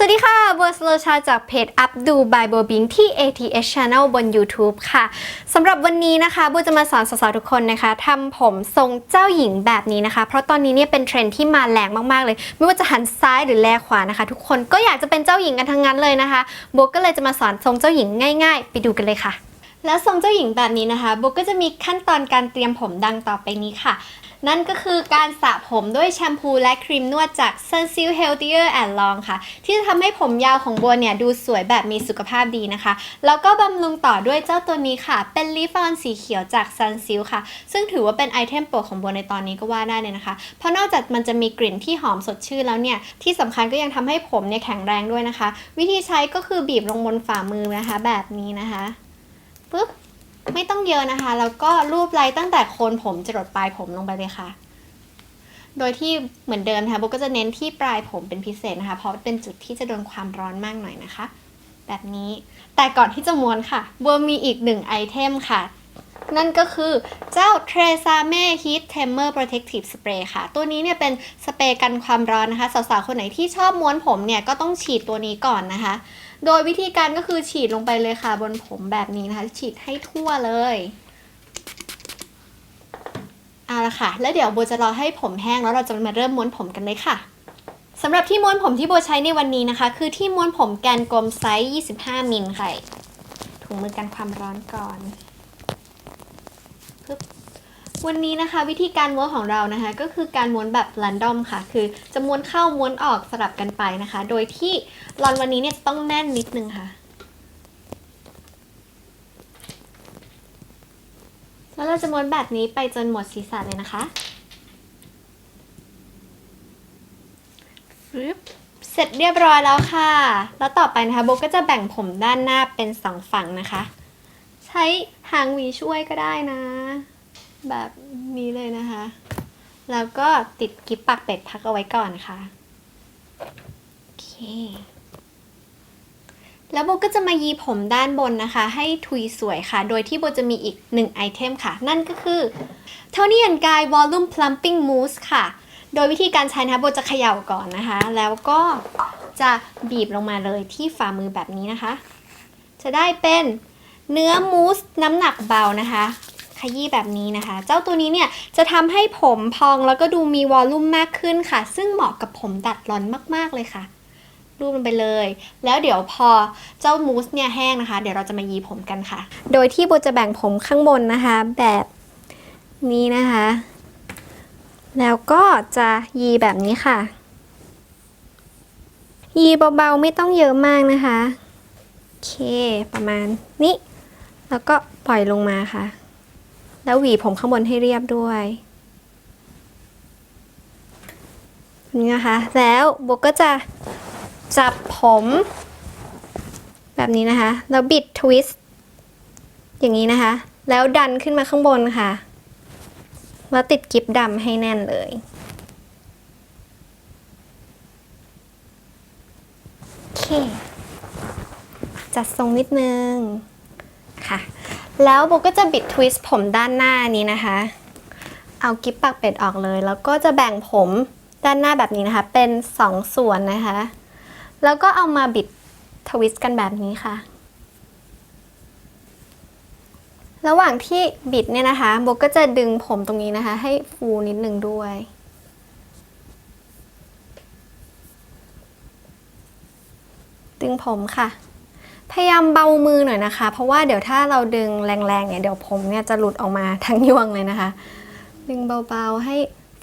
สวัสดีค่ะบัวสโลชาจากเพจ Up Do by บัวบิงที่ ATS Channel บน YouTube ค่ะสำหรับวันนี้นะคะบัวจะมาสอนสาวๆทุกคนนะคะทำผมทรงเจ้าหญิงแบบนี้นะคะ เพราะตอนนี้เนี่ยเป็นเทรนที่มาแรงมากๆเลย ไม่ว่าจะหันซ้ายหรือแลขวานะคะ ทุกคนก็อยากจะเป็นเจ้าหญิงกันทั้งนั้นเลยนะคะบัวก็เลยจะมาสอนทรงเจ้าหญิงง่าย ๆ ไปดูกันเลยค่ะ แล้วทรงเจ้าหญิงแบบนี้นะคะโบก็จะมีขั้นตอนการเตรียมผมดังต่อไปนี้ค่ะ นั่นก็คือการสระผมด้วยแชมพูและครีมนวดจาก Sunsil Healthier and Long ค่ะ ที่จะทำให้ผมยาวของบัวเนี่ยดูสวยแบบมีสุขภาพดีนะคะ แล้วก็บำรุงต่อด้วยเจ้าตัวนี้ค่ะ เป็นลิฟออนสีเขียวจาก Sunsil ค่ะ ซึ่งถือว่าเป็นไอเทมโปรดของบัวในตอนนี้ก็ว่าได้เลยนะคะ เพราะนอกจากมันจะมีกลิ่นที่หอมสดชื่นแล้วเนี่ย ที่สำคัญก็ยังทำให้ผมเนี่ยแข็งแรงด้วยนะคะ วิธีใช้ก็คือบีบลงบนฝ่ามือนะคะ แบบนี้นะคะปึ๊บ ไม่ต้องเยอะนะคะ แล้วก็รูปไล่ตั้งแต่โคนผมจรดปลายผมลงไปเลยค่ะ โดยที่เหมือนเดิมนะคะโบก็จะเน้นที่ปลายผมเป็นพิเศษนะคะ เพราะเป็นจุดที่จะโดนความร้อนมากหน่อยนะคะ แบบนี้แต่ก่อนที่จะม้วนค่ะโบมีอีกหนึ่งไอเทมค่ะนั่นก็คือเจ้า t r e s a m e Heat Tamer Protective Spray ค่ะ ตัวนี้เนี่ยเป็นสเปรย์กันความร้อนนะคะ สาวๆ คนไหนที่ชอบม้วนผมเนี่ย ก็ต้องฉีดตัวนี้ก่อนนะคะ โดยวิธีการก็คือฉีดลงไปเลยค่ะบนผมแบบนี้นะคะ ฉีดให้ทั่วเลยเอาละค่ะ แล้วเดี๋ยวโบจะรอให้ผมแห้งแล้วเราจะมาเริ่มม้วนผมกันเลยค่ะสำหรับที่ม้วนผมที่โบใช้ในวันนี้นะคะ คือที่ม้วนผมแกนกลมไซส์ 25 มิลค่ะถุงมือกันความร้อนก่อนปึ๊บ วันนี้นะคะวิธีการม้วนของเรานะคะก็คือการม้วนแบบ r รนดอมค่ะ คือจะม้วนเข้าม้วนออกสลับกันไปนะคะ โดยที่รอนวันนี้เนี่ยต้องแน่นนิดนึงค่ะแล้วเราจะม้วนแบบนี้ไปจนหมดศีรษะเลยนะคะเสร็จเรียบร้อยแล้วค่ะ แล้วต่อไปนะคะโบก็จะแบ่งผมด้านหน้าเป็นสองฝั่งนะคะ ใช้หางหวีช่วยก็ได้นะ แบบนี้เลยนะคะ แล้วก็ติดกิ๊บปากเป็ดพักเอาไว้ก่อนค่ะโอเคแล้วโบก็จะมายีผมด้านบนนะคะ ให้ทุยสวยค่ะ โดยที่โบจะมีอีกหนึ่งไอเทมค่ะ นั่นก็คือ Tony and Guy Volume Plumping Mousse ค่ะ โดยวิธีการใช้นะคะโบจะเขย่าก่อนนะคะ แล้วก็จะบีบลงมาเลยที่ฝ่ามือแบบนี้นะคะ จะได้เป็นเนื้อมูสน้ำหนักเบานะคะ ขยี้แบบนี้นะคะ เจ้าตัวนี้เนี่ยจะทำให้ผมพองแล้วก็ดูมีวอลลุ่มมากขึ้นค่ะ ซึ่งเหมาะกับผมดัดร้อนมากๆเลยค่ะรูปลงไปเลย แล้วเดี๋ยวพอเจ้ามูสเนี่ยแห้งนะคะ เดี๋ยวเราจะมายีผมกันค่ะ โดยที่โบจะแบ่งผมข้างบนนะคะ แบบนี้นะคะ แล้วก็จะยีแบบนี้ค่ะ ยีเบาๆไม่ต้องเยอะมากนะคะ โอเค ประมาณนี้ แล้วก็ปล่อยลงมาค่ะ แล้วหวีผมข้างบนให้เรียบด้วยนี่นะคะ แล้วโบก็จะจับผมแบบนี้นะคะ แล้วบิดทวิสต์อย่างนี้นะคะ แล้วดันขึ้นมาข้างบนค่ะ แล้วติดกิฟดำให้แน่นเลย โอเค จัดทรงนิดนึงค่ะ แล้วโบก็จะบิดทวิสต์ผมด้านหน้านี้นะคะ เอากิฟปากเป็ดออกเลย แล้วก็จะแบ่งผมด้านหน้าแบบนี้นะคะ เป็นสองส่วนนะคะ แล้วก็เอามาบิดทวิสต์กันแบบนี้ค่ะ ระหว่างที่บิดเนี่ยนะคะโบก็จะดึงผมตรงนี้นะคะ ให้ฟูนิดหนึ่งด้วยดึงผมค่ะ พยายามเบามือหน่อยนะคะ เพราะว่าเดี๋ยวถ้าเราดึงแรงๆเนี่ยเดี๋ยวผมเนี่ยจะหลุดออกมาทั้งยวงเลยนะคะ ดึงเบาๆให้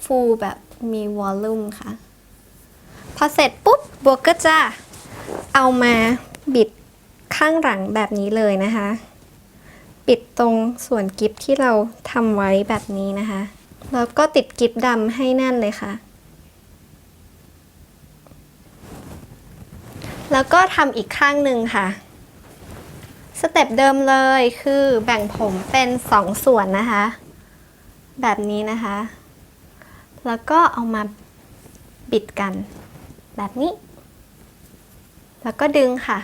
ฟูแบบมีวอลลุ่มค่ะ พอเสร็จปุ๊บโบก็จะเอามาบิดข้างหลังแบบนี้เลยนะคะ ปิดตรงส่วนกิฟที่เราทำไว้แบบนี้นะคะ แล้วก็ติดกิฟดำให้แน่นเลยค่ะ แล้วก็ทำอีกข้างหนึ่งค่ะ สเต็ปเดิมเลยคือแบ่งผมเป็นสองส่วนนะคะ แบบนี้นะคะ แล้วก็เอามาบิดกัน แบบนี้ แล้วก็ดึงค่ะ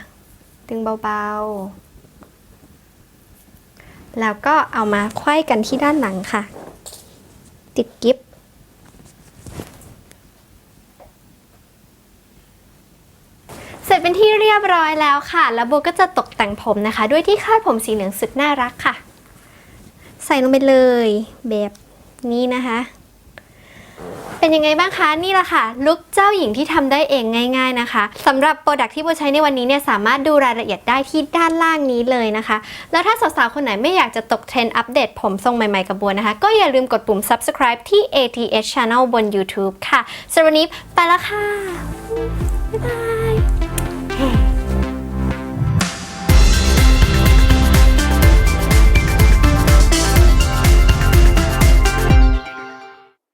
ดึงเบาๆ แล้วก็เอามาไขว้กันที่ด้านหลังค่ะ ติดกิฟ เป็นที่เรียบร้อยแล้วค่ะ แล้วโบก็จะตกแต่งผมนะคะ ด้วยที่คาดผมสีเหลืองสุดน่ารักค่ะ ใส่ลงไปเลยแบบนี้นะคะ เป็นยังไงบ้างคะ นี่แหละค่ะ ลุคเจ้าหญิงที่ทำได้เองง่าย ๆนะคะสำหรับโปรดักที่โบใช้ในวันนี้เนี่ยสามารถดูรายละเอียดได้ที่ด้านล่างนี้เลยนะคะ แล้วถ้าสาวๆคนไหนไม่อยากจะตกเทรนด์อัปเดตผมทรงใหม่ๆกับบัวนะคะ ก็อย่าลืมกดปุ่ม subscribe ที่ ATS Channel บน YouTube ค่ะสำหรับวันนี้ไปแล้วค่ะบ๊ายบาย